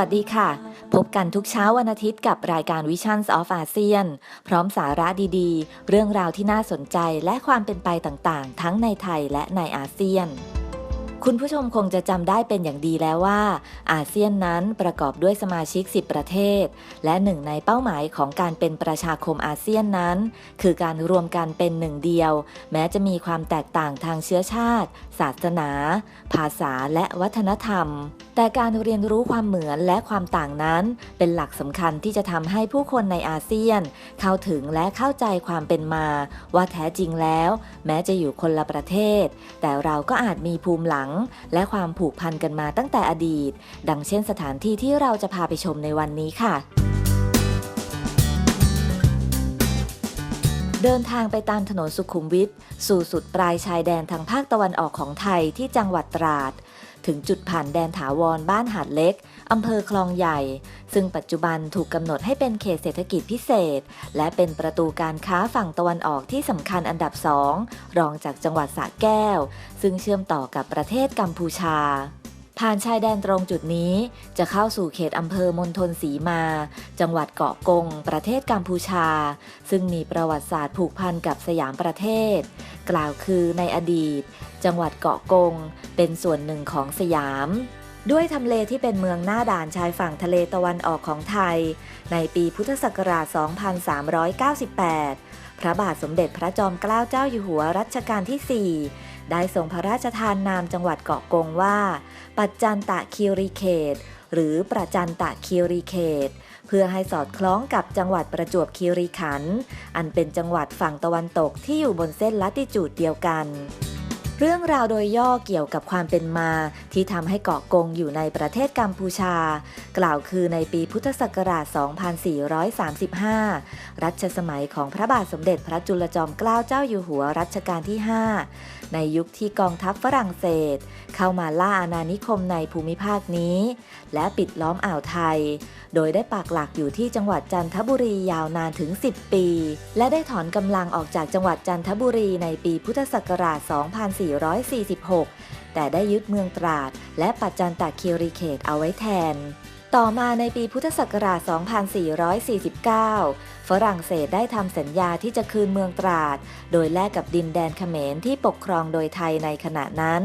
วัสดีค่ะ พบกันทุกเช้าวันอาทิตย์กับรายการ Visions of ASEAN พร้อมสาระดีๆ เรื่องราวที่น่าสนใจและความเป็นไปต่างๆ ทั้งในไทยและในอาเซียน คุณผู้ชมคงจะจำได้เป็นอย่างดีแล้วว่า อาเซียนนั้นประกอบด้วยสมาชิก 10 ประเทศ และหนึ่งในเป้าหมายของการเป็นประชาคมอาเซียนนั้น คือการรวมกันเป็นหนึ่งเดียว แม้จะมีความแตกต่างทางเชื้อชาติ ศาสนา ภาษาและวัฒนธรรม แต่การเรียนรู้ความเหมือนและความต่างนั้น เป็นหลักสำคัญที่จะทำให้ผู้คนในอาเซียน เข้าถึงและเข้าใจความเป็นมา ว่าแท้จริงแล้ว แม้จะอยู่คนละประเทศ แต่เราก็อาจมีภูมิหลังและความผูกพันกันมาตั้งแต่อดีต ดังเช่นสถานที่ที่เราจะพาไปชมในวันนี้ค่ะเดินทางไปตามถนนสุขุมวิทสู่สุดปลายชายแดนทางภาคตะวันออกของไทยที่จังหวัดตราด ถึงจุดผ่านแดนถาวรบ้านหาดเล็ก อำเภอคลองใหญ่ ซึ่งปัจจุบันถูกกำหนดให้เป็นเขตเศรษฐกิจพิเศษ และเป็นประตูการค้าฝั่งตะวันออกที่สำคัญอันดับสองรองจากจังหวัดสระแก้ว ซึ่งเชื่อมต่อกับประเทศกัมพูชาผ่านชายแดนตรงจุดนี้จะเข้าสู่เขตอำเภอมณฑลศรีมา จังหวัดเกาะกง ประเทศกัมพูชา ซึ่งมีประวัติศาสตร์ผูกพันกับสยามประเทศ กล่าวคือในอดีต จังหวัดเกาะกง เป็นส่วนหนึ่งของสยาม ด้วยทำเลที่เป็นเมืองหน้าด่านชายฝั่งทะเลตะวันออกของไทย ในปีพุทธศักราช 2398 พระบาทสมเด็จพระจอมเกล้าเจ้าอยู่หัวรัชกาลที่ 4 ได้ทรงพระราชทานนามจังหวัดเกาะกงว่า ปัจจันตะคีรีเขต หรือประจันตะคีรีเขต เพื่อให้สอดคล้องกับจังหวัดประจวบคีรีขันธ์อันเป็นจังหวัดฝั่งตะวันตกที่อยู่บนเส้นลัติจูดเดียวกัน เรื่องราวโดยย่อเกี่ยวกับความเป็นมา ที่ทำให้เกาะกงอยู่ในประเทศกัมพูชา กล่าวคือในปีพุทธศักราช 2435 รัชสมัยของพระบาทสมเด็จพระจุลจอมเกล้าเจ้าอยู่หัวรัชกาลที่ 5 ในยุคที่กองทัพฝรั่งเศส เข้ามาล่าอาณานิคมในภูมิภาคนี้ และปิดล้อมอ่าวไทย โดยได้ปักหลักอยู่ที่จังหวัดจันทบุรียาวนานถึง 10 ปี และได้ถอนกำลังออกจากจังหวัดจันทบุรีในปีพุทธศักราช 2446 แต่ได้ยึดเมืองตราด และปัจจันตะคีรีเขตเอาไว้แทน ต่อมาในปีพุทธศักราช 2449 ฝรั่งเศสได้ทำสัญญาที่จะคืนเมืองตราด โดยแลกกับดินแดนเขมรที่ปกครองโดยไทยในขณะนั้น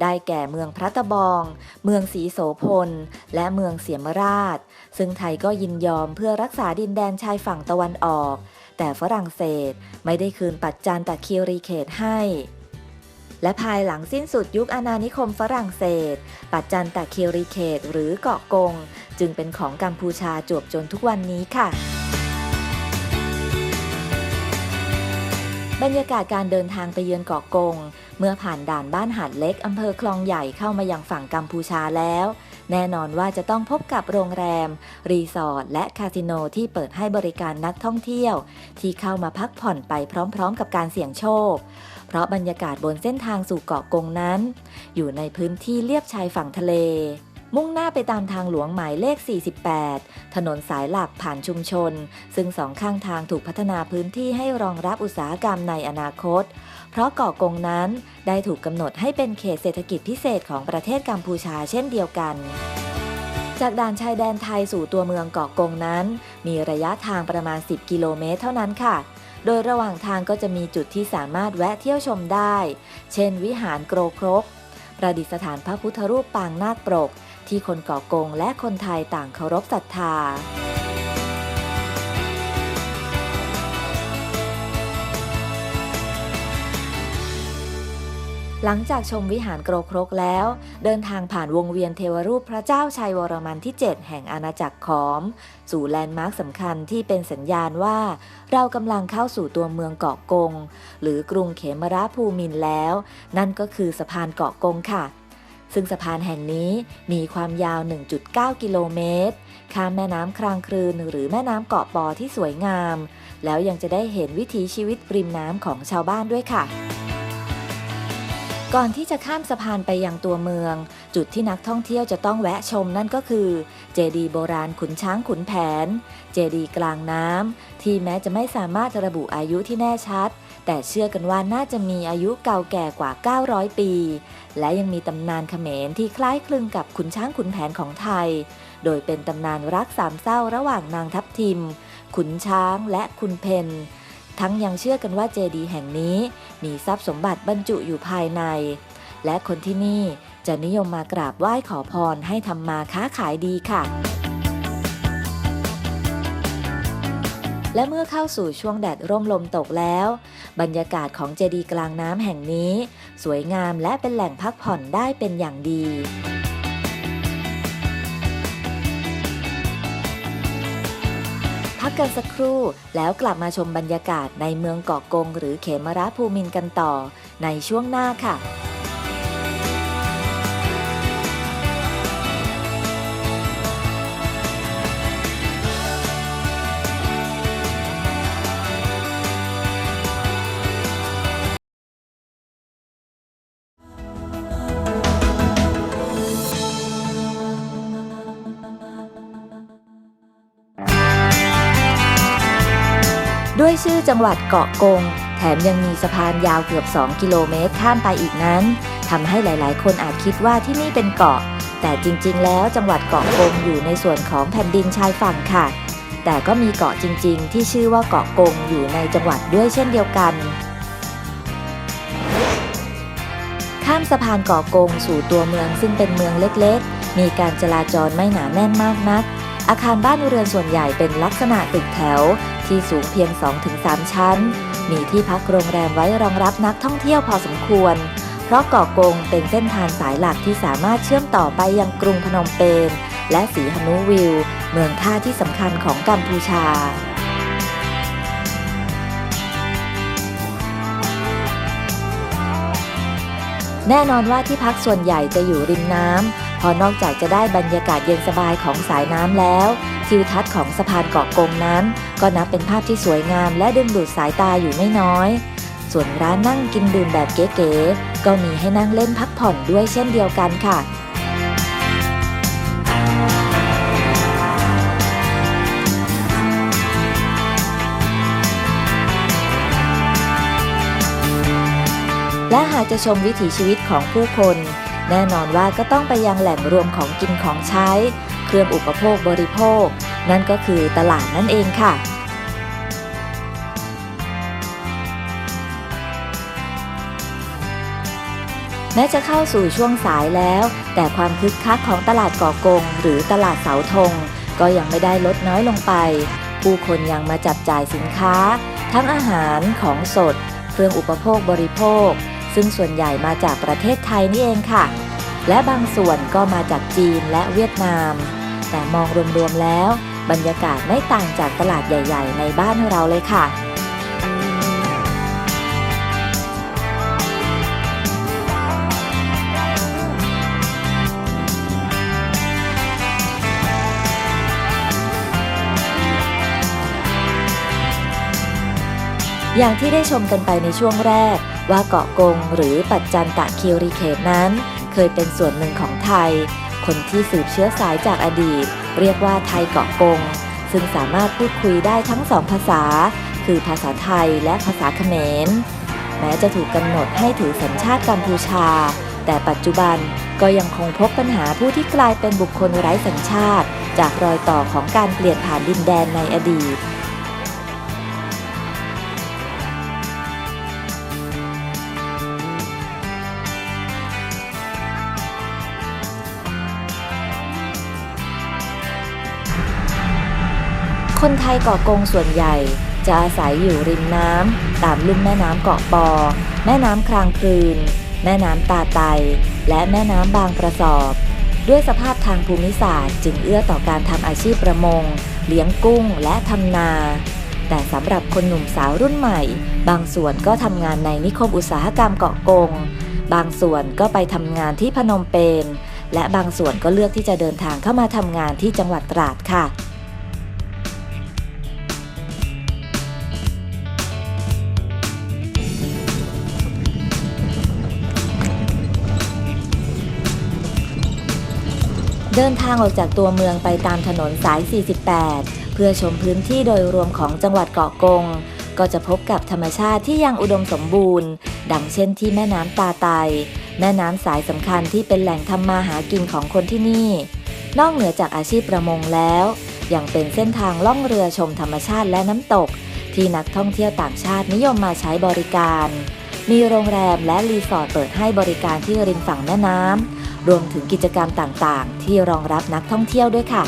ได้แก่เมืองพระตะบอง เมืองศรีโสพล และเมืองเสียมราช ซึ่งไทยก็ยินยอมเพื่อรักษาดินแดนชายฝั่งตะวันออก แต่ฝรั่งเศสไม่ได้คืนปัจจันตะคีรีเขตให้และภายหลังสิ้นสุดยุคอาณานิคมฝรั่งเศส ปัจจันตะคีรีเขตหรือเกาะกง จึงเป็นของกัมพูชาจวบจนทุกวันนี้ค่ะ บรรยากาศการเดินทางไปเยือนเกาะกง เมื่อผ่านด่านบ้านหาดเล็กอำเภอคลองใหญ่เข้ามายังฝั่งกัมพูชาแล้ว แน่นอนว่าจะต้องพบกับโรงแรม รีสอร์ทและคาสิโนที่เปิดให้บริการนักท่องเที่ยว ที่เข้ามาพักผ่อนไปพร้อมๆ กับการเสี่ยงโชค เพราะบรรยากาศบนเส้นทางสู่เกาะกงนั้น อยู่ในพื้นที่เลียบชายฝั่งทะเล มุ่งหน้าไปตามทางหลวงหมายเลข 48 ถนนสายหลักผ่านชุมชน ซึ่งสองข้างทางถูกพัฒนาพื้นที่ให้รองรับอุตสาหกรรมในอนาคต เพราะเกาะกงนั้นได้ถูกกำหนดให้เป็นเขตเศรษฐกิจพิเศษของประเทศกัมพูชาเช่นเดียวกันจากด่านชายแดนไทยสู่ตัวเมืองเกาะกงนั้น มีระยะทางประมาณ 10 กิโลเมตรเท่านั้นค่ะ โดยระหว่างทางก็จะมีจุดที่สามารถแวะเที่ยวชมได้ เช่น วิหารโกรครกประดิษฐานพระพุทธรูปปางนาคปรก ที่คนเกาะกงและคนไทยต่างเคารพศรัทธาหลังจากชมวิหารโกรกครกแล้ว เดินทางผ่านวงเวียนเทวรูปพระเจ้าชัยวรมันที่ 7 แห่งอาณาจักรขอม สู่แลนด์มาร์คสำคัญที่เป็นสัญญาณว่า เรากำลังเข้าสู่ตัวเมืองเกาะกง หรือกรุงเขมราภูมินแล้ว นั่นก็คือสะพานเกาะกงค่ะ ซึ่งสะพานแห่งนี้มีความยาว 1.9 กิโลเมตร ข้ามแม่น้ำครางคลืนหรือแม่น้ำเกาะปอที่สวยงาม แล้วยังจะได้เห็นวิถีชีวิตริมน้ำของชาวบ้านด้วยค่ะ ก่อนที่จะข้ามสะพานไปยังตัวเมือง จุดที่นักท่องเที่ยวจะต้องแวะชมนั่นก็คือ เจดีโบราณขุนช้างขุนแผน เจดีกลางน้ำที่แม้จะไม่สามารถระบุอายุที่แน่ชัด แต่เชื่อกันว่าน่าจะมีอายุเก่าแก่กว่า 900 ปี และยังมีตำนานเขมรที่คล้ายคลึงกับขุนช้างขุนแผนของไทย โดยเป็นตำนานรักสามเศร้าระหว่างนางทัพทิม ขุนช้างและคุณเพน ทั้งยังเชื่อกันว่าเจดีย์แห่งนี้ มีทรัพย์สมบัติบรรจุอยู่ภายใน และคนที่นี่จะนิยมมากราบไหว้ขอพรให้ทำมาค้าขายดีค่ะ และเมื่อเข้าสู่ช่วงแดดร่มลมตกแล้ว บรรยากาศของเจดีย์กลางน้ำแห่งนี้ สวยงามและเป็นแหล่งพักผ่อนได้เป็นอย่างดี กกันสักครู่ แล้วกลับมาชมบรรยากาศในเมืองเกาะกง หรือเขมราภูมินกันต่อ ในช่วงหน้าค่ะ ชื่อจังหวัดเกาะกง แถมยังมีสะพานยาวเกือบ 2 กิโลเมตรข้ามไปอีกนั้นทำให้หลาย ๆ คนอาจคิดว่าที่นี่เป็นเกาะ แต่จริง ๆ แล้วจังหวัดเกาะกงอยู่ในส่วนของแผ่นดินชายฝั่งค่ะ แต่ก็มีเกาะจริง ๆ ที่ชื่อว่าเกาะกงอยู่ในจังหวัดด้วยเช่นเดียวกัน ข้ามสะพานเกาะกงสู่ตัวเมืองซึ่งเป็นเมืองเล็ก ๆ มีการจราจรไม่หนาแน่นมากนัก อาคารบ้านเรือนส่วนใหญ่เป็นลักษณะตึกแถว ที่สูงเพียง 2-3 ชั้น มีที่พักโรงแรมไว้รองรับนักท่องเที่ยวพอสมควร เพราะเกาะกงเป็นเส้นทางสายหลักที่สามารถเชื่อมต่อไปยังกรุงพนมเปญและสีหนุวิว เมืองท่าที่สำคัญของกัมพูชาแน่นอนว่าที่พักส่วนใหญ่จะอยู่ริมน้ำเพอนอกจากจะได้บรรยากาศเย็นสบายของสายน้ำแล้ว ทิวทัศน์ของสะพานเกาะกงนั้น ก็นับเป็นภาพที่สวยงามและดึงดูดสายตาอยู่ไม่น้อย ส่วนร้านนั่งกินดื่มแบบเก๋ๆก็มีให้นั่งเล่นพักผ่อนด้วยเช่นเดียวกันค่ะและหากจะชมวิถีชีวิตของผู้คน แน่นอนว่าก็ต้องไปยังแหล่งรวมของกินของใช้ เครื่องอุปโภคบริโภค นั่นก็คือตลาดนั่นเองค่ะแม้จะเข้าสู่ช่วงสายแล้ว แต่ความคึกคักของตลาดก่อกง หรือตลาดเสาธง ก็ยังไม่ได้ลดน้อยลงไป ผู้คนยังมาจับจ่ายสินค้า ทั้งอาหารของสด เครื่องอุปโภคบริโภค ซึ่งส่วนใหญ่มาจากประเทศไทยนี่เองค่ะ และบางส่วนก็มาจากจีนและเวียดนาม แต่มองรวมๆแล้ว บรรยากาศไม่ต่างจากตลาดใหญ่ ๆ ในบ้านเราเลยค่ะอย่างที่ได้ชมกันไปในช่วงแรก ว่าเกาะกงหรือปัจจันตะคีรีเขตนั้น เคยเป็นส่วนหนึ่งของไทย คนที่สืบเชื้อสายจากอดีต เรียกว่าไทยเกาะกง ซึ่งสามารถพูดคุยได้ทั้งสองภาษา คือภาษาไทยและภาษาเขมร แม้จะถูกกำหนดให้ถือสัญชาติกัมพูชา แต่ปัจจุบันก็ยังคงพบปัญหาผู้ที่กลายเป็นบุคคลไร้สัญชาติ จากรอยต่อของการเปลี่ยนผ่านดินแดนในอดีต คนไทยเกาะกงส่วนใหญ่ จะอาศัยอยู่ริมน้ำตามลุ่มแม่น้ำเกาะปอ แม่น้ำคลางคลืน แม่น้ำตาไต และแม่น้ำบางกระสอบ ด้วยสภาพทางภูมิศาสตร์ จึงเอื้อต่อการทำอาชีพประมง เลี้ยงกุ้งและทำนา แต่สำหรับคนหนุ่มสาวรุ่นใหม่ บางส่วนก็ทำงานในนิคมอุตสาหกรรมเกาะกง บางส่วนก็ไปทำงานที่พนมเปญและบางส่วนก็เลือกที่จะเดินทางเข้ามาทำงานที่จังหวัดตราดค่ะ เดินทางออกจากตัวเมืองไปตามถนนสาย 48 เพื่อชมพื้นที่โดยรวมของจังหวัดเกาะกง ก็จะพบกับธรรมชาติที่ยังอุดมสมบูรณ์ ดังเช่นที่แม่น้ำตาไต แม่น้ำสายสำคัญที่เป็นแหล่งทำมาหากินของคนที่นี่ นอกเหนือจากอาชีพประมงแล้ว ยังเป็นเส้นทางล่องเรือชมธรรมชาติและน้ำตก ที่นักท่องเที่ยวต่างชาตินิยมมาใช้บริการ มีโรงแรมและรีสอร์ทเปิดให้บริการที่ริมฝั่งแม่น้ำ รวมถึงกิจกรรมต่างๆ ที่รองรับนักท่องเที่ยวด้วยค่ะ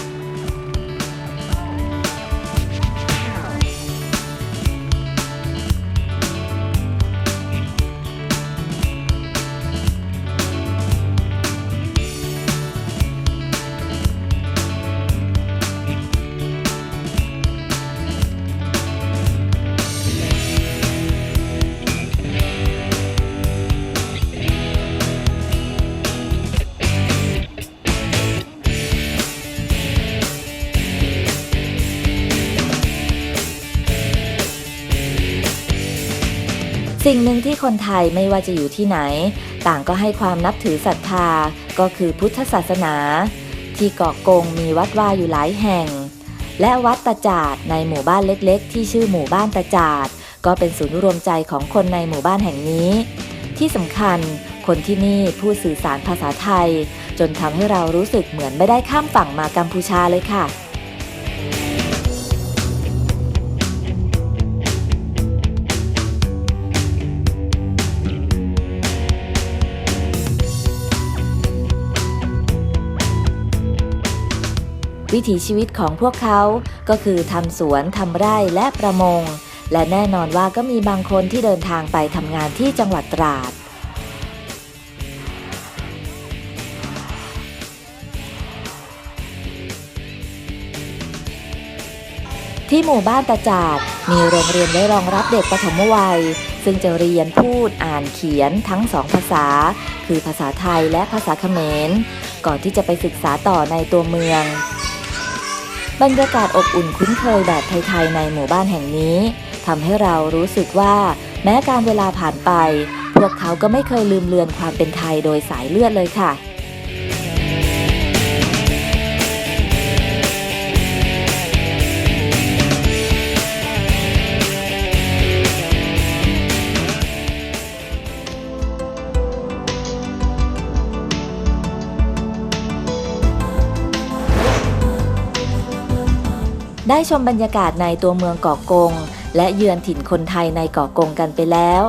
สิ่งหนึ่งที่คนไทยไม่ว่าจะอยู่ที่ไหน ต่างก็ให้ความนับถือศรัทธาก็คือพุทธศาสนา ที่เกาะกงมีวัดวาอยู่หลายแห่ง และวัดตาจาดในหมู่บ้านเล็กๆ ที่ชื่อหมู่บ้านตาจาดก็เป็นศูนย์รวมใจของคนในหมู่บ้านแห่งนี้ ที่สำคัญคนที่นี่พูดสื่อสารภาษาไทย จนทำให้เรารู้สึกเหมือนไม่ได้ข้ามฝั่งมากัมพูชาเลยค่ะ วิถีชีวิตของพวกเขา ก็คือทำสวนทำไร่และประมง และแน่นอนว่าก็มีบางคนที่เดินทางไปทำงานที่จังหวัดตราดที่หมู่บ้านตาจาดมีโรงเรียนไว้รองรับเด็กปฐมวัย ซึ่งจะเรียนพูดอ่านเขียนทั้งสองภาษา คือภาษาไทยและภาษาเขมร ก่อนที่จะไปศึกษาต่อในตัวเมือง บรรยากาศอบอุ่นคุ้นเคยแบบไทยๆในหมู่บ้านแห่งนี้ทำให้เรารู้สึกว่า แม้การเวลาผ่านไป พวกเขาก็ไม่เคยลืมเลือนความเป็นไทยโดยสายเลือดเลยค่ะ ได้ชมบรรยากาศในตัวเมืองเกาะกง และเยือนถิ่นคนไทยในเกาะกงกันไปแล้ว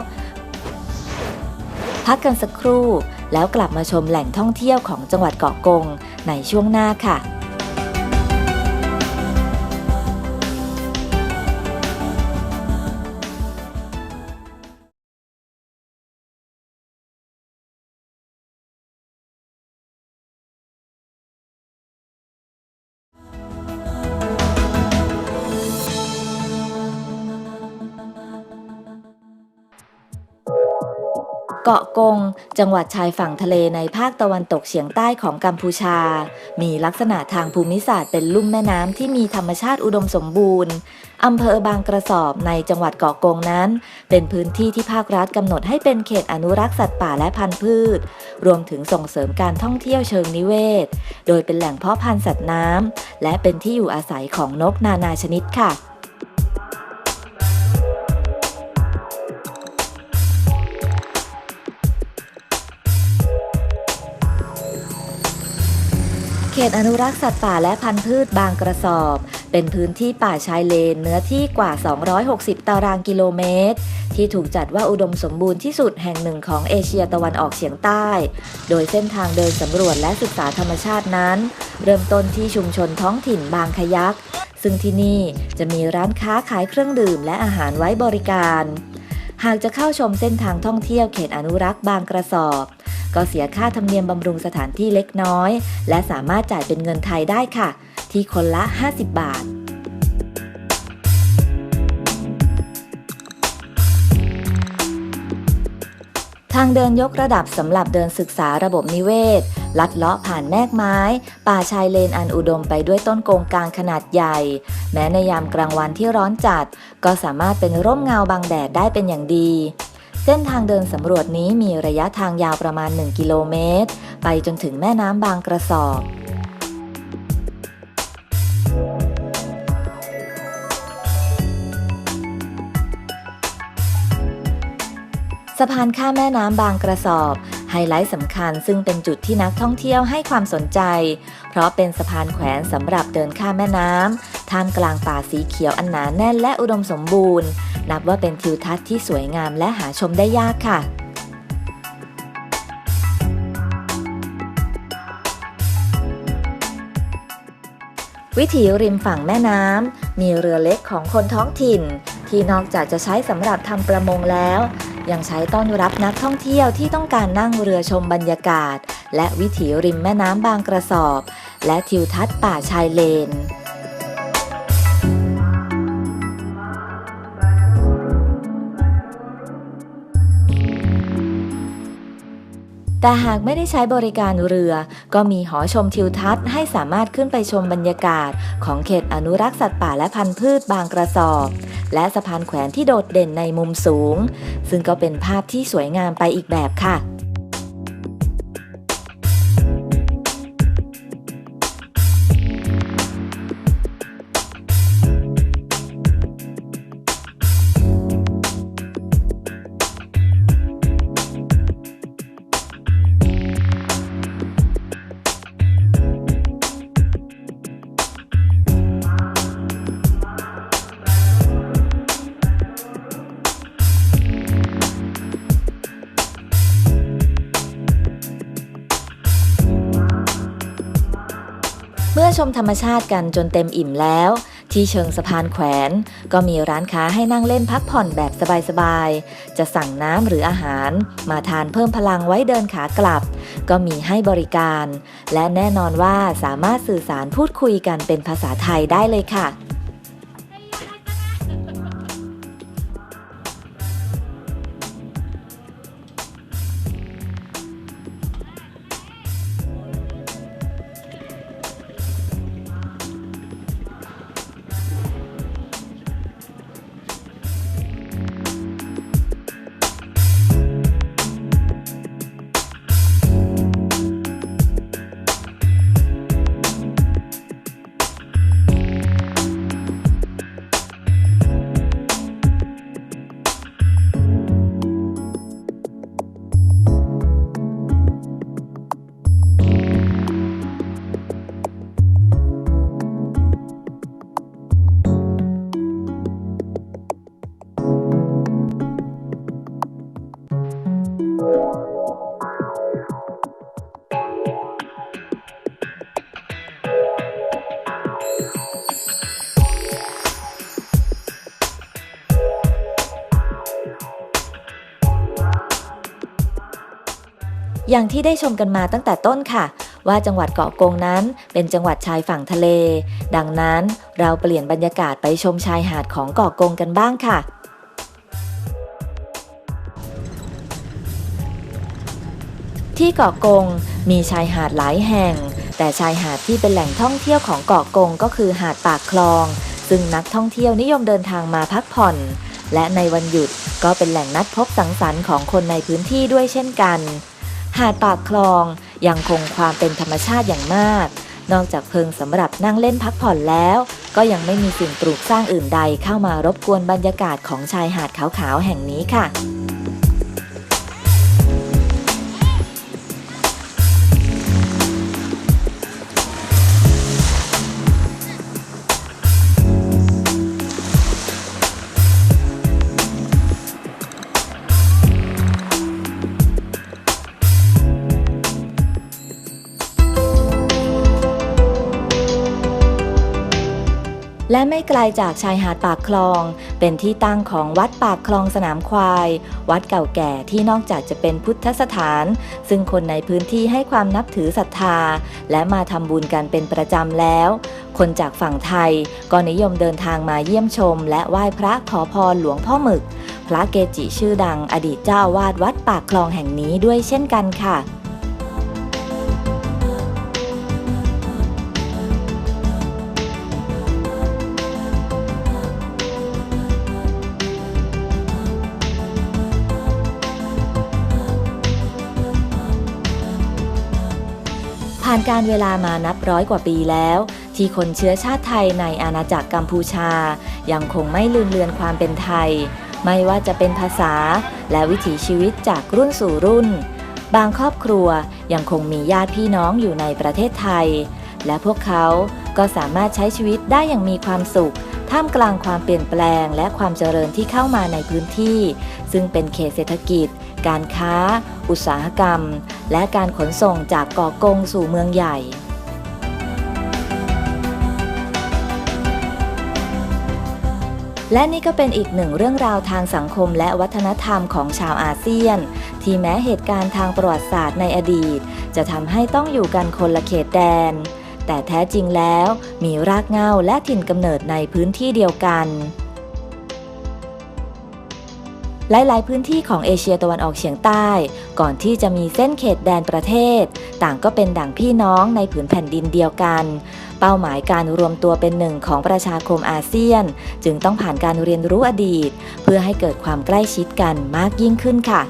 พักกันสักครู่ แล้วกลับมาชมแหล่งท่องเที่ยวของจังหวัดเกาะกงในช่วงหน้าค่ะ เกาะกง จังหวัดชายฝั่งทะเลในภาคตะวันตกเฉียงใต้ของกัมพูชา มีลักษณะทางภูมิศาสตร์เป็นลุ่มแม่น้ำที่มีธรรมชาติอุดมสมบูรณ์อำเภอบางกระสอบในจังหวัดเกาะกงนั้น เป็นพื้นที่ที่ภาครัฐกำหนดให้เป็นเขตอนุรักษ์สัตว์ป่าและพันธุ์พืช รวมถึงส่งเสริมการท่องเที่ยวเชิงนิเวศ โดยเป็นแหล่งเพาะพันธุ์สัตว์น้ำและเป็นที่อยู่อาศัยของนกนานาชนิดค่ะ เขตอนุรักษ์สัตว์ป่าและพันธุ์พืชบางกระสอบ เป็นพื้นที่ป่าชายเลนเนื้อที่กว่า 260 ตารางกิโลเมตร ที่ถูกจัดว่าอุดมสมบูรณ์ที่สุดแห่งหนึ่งของเอเชียตะวันออกเฉียงใต้ โดยเส้นทางเดินสำรวจและศึกษาธรรมชาตินั้น เริ่มต้นที่ชุมชนท้องถิ่นบางขยัก ซึ่งที่นี่จะมีร้านค้าขายเครื่องดื่มและอาหารไว้บริการ หากจะเข้าชมเส้นทางท่องเที่ยวเขตอนุรักษ์บางกระสอบ ก็เสียค่าธรรมเนียมบำรุงสถานที่เล็กน้อย และสามารถจ่ายเป็นเงินไทยได้ค่ะ ที่คนละ 50 บาททางเดินยกระดับสำหรับเดินศึกษาระบบนิเวศ ลัดเลาะผ่านแมกไม้ ป่าชายเลนอันอุดมไปด้วยต้นโกงกลางขนาดใหญ่ แม้ในยามกลางวันที่ร้อนจัด ก็สามารถเป็นร่มเงาบังแดดได้เป็นอย่างดี เส้นทางเดินสำรวจนี้มีระยะทางยาวประมาณ 1 กิโลเมตร ไปจนถึงแม่น้ำบางกระสอบ สะพานข้ามแม่น้ำบางกระสอบ ฮไลท์สำคัญซึ่งเป็นจุดที่นักท่องเที่ยวให้ความสนใจ เพราะเป็นสะพานแขวนสำหรับเดินข้ามแม่น้ำท่ามกลางป่าสีเขียวอันหนาแน่นและอุดมสมบูรณ์ นับว่าเป็นทิวทัศน์ที่สวยงามและหาชมได้ยากค่ะวิถีริมฝั่งแม่น้ำมีเรือเล็กของคนท้องถิ่น ที่นอกจากจะใช้สำหรับทำประมงแล้ว ยังใช้ต้อนรับนักท่องเที่ยวที่ต้องการนั่งเรือชมบรรยากาศ และวิถีริมแม่น้ำบางกระสอบ และทิวทัศน์ป่าชายเลน แต่หากไม่ได้ใช้บริการเรือ ก็มีหอชมทิวทัศน์ให้สามารถขึ้นไปชมบรรยากาศ ของเขตอนุรักษ์สัตว์ป่าและพันธุ์พืชบางกระสอบ และสะพานแขวนที่โดดเด่นในมุมสูง ซึ่งก็เป็นภาพที่สวยงามไปอีกแบบค่ะ ชมธรรมชาติกันจนเต็มอิ่มแล้ว ที่เชิงสะพานแขวน ก็มีร้านค้าให้นั่งเล่นพักผ่อนแบบสบายๆ จะสั่งน้ำหรืออาหาร มาทานเพิ่มพลังไว้เดินขากลับ ก็มีให้บริการ และแน่นอนว่าสามารถสื่อสารพูดคุยกันเป็นภาษาไทยได้เลยค่ะ อย่างที่ได้ชมกันมาตั้งแต่ต้นค่ะ ว่าจังหวัดเกาะกงนั้นเป็นจังหวัดชายฝั่งทะเล ดังนั้นเราเปลี่ยนบรรยากาศไปชมชายหาดของเกาะกงกันบ้างค่ะที่เกาะกงมีชายหาดหลายแห่ง แต่ชายหาดที่เป็นแหล่งท่องเที่ยวของเกาะกงก็คือหาดปากคลอง ซึ่งนักท่องเที่ยวนิยมเดินทางมาพักผ่อน และในวันหยุดก็เป็นแหล่งนัดพบสังสรรค์ของคนในพื้นที่ด้วยเช่นกัน หาดปากคลองยังคงความเป็นธรรมชาติอย่างมาก นอกจากเพิงสำหรับนั่งเล่นพักผ่อนแล้ว ก็ยังไม่มีสิ่งปลูกสร้างอื่นใดเข้ามารบกวนบรรยากาศของชายหาดขาวๆแห่งนี้ค่ะ และไม่ไกลจากชายหาดปากคลอง เป็นที่ตั้งของวัดปากคลองสนามควาย วัดเก่าแก่ที่นอกจากจะเป็นพุทธสถาน ซึ่งคนในพื้นที่ให้ความนับถือศรัทธา และมาทำบุญกันเป็นประจำแล้ว คนจากฝั่งไทยก็นิยมเดินทางมาเยี่ยมชม และไหว้พระขอพรหลวงพ่อหมึก พระเกจิชื่อดังอดีตเจ้าอาวาดวัดปากคลองแห่งนี้ด้วยเช่นกันค่ะานการเวลามานับร้อยกว่าปีแล้ว ที่คนเชื้อชาติไทยในอาณาจักรกัมพูชา ยังคงไม่ลืมเลือนความเป็นไทย ไม่ว่าจะเป็นภาษา และวิถีชีวิตจากรุ่นสู่รุ่น บางครอบครัวยังคงมีญาติพี่น้องอยู่ในประเทศไทย และพวกเขาก็สามารถใช้ชีวิตได้อย่างมีความสุขท่ามกลางความเปลี่ยนแปลงและความเจริญที่เข้ามาในพื้นที่ ซึ่งเป็นเขตเศรษฐกิจ การค้า อุตสาหกรรม และการขนส่งจากเกาะกงสู่เมืองใหญ่และนี่ก็เป็นอีกหนึ่งเรื่องราวทางสังคมและวัฒนธรรมของชาวอาเซียน ที่แม้เหตุการณ์ทางประวัติศาสตร์ในอดีต จะทำให้ต้องอยู่กันคนละเขตแดน แต่แท้จริงแล้วมีรากเหง้าและถิ่นกำเนิดในพื้นที่เดียวกัน หลาย ๆ พื้นที่ของเอเชียตะวันออกเฉียงใต้ ก่อนที่จะมีเส้นเขตแดนประเทศ ต่างก็เป็นดั่งพี่น้องในผืนแผ่นดินเดียวกัน เป้าหมายการรวมตัวเป็นหนึ่งของประชาคมอาเซียน จึงต้องผ่านการเรียนรู้อดีต เพื่อให้เกิดความใกล้ชิดกันมากยิ่งขึ้นค่ะ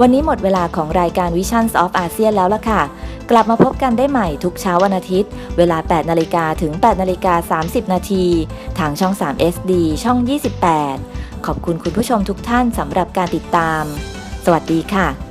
วันนี้หมดเวลาของรายการ Visions of ASEAN แล้วล่ะค่ะ กลับมาพบกันได้ใหม่ทุกเช้าวันอาทิตย์ เวลา 8 นาฬิกาถึง 8 นาฬิกา 30 นาที ทางช่อง 3 SD ช่อง 28 ขอบคุณคุณผู้ชมทุกท่านสำหรับการติดตาม สวัสดีค่ะ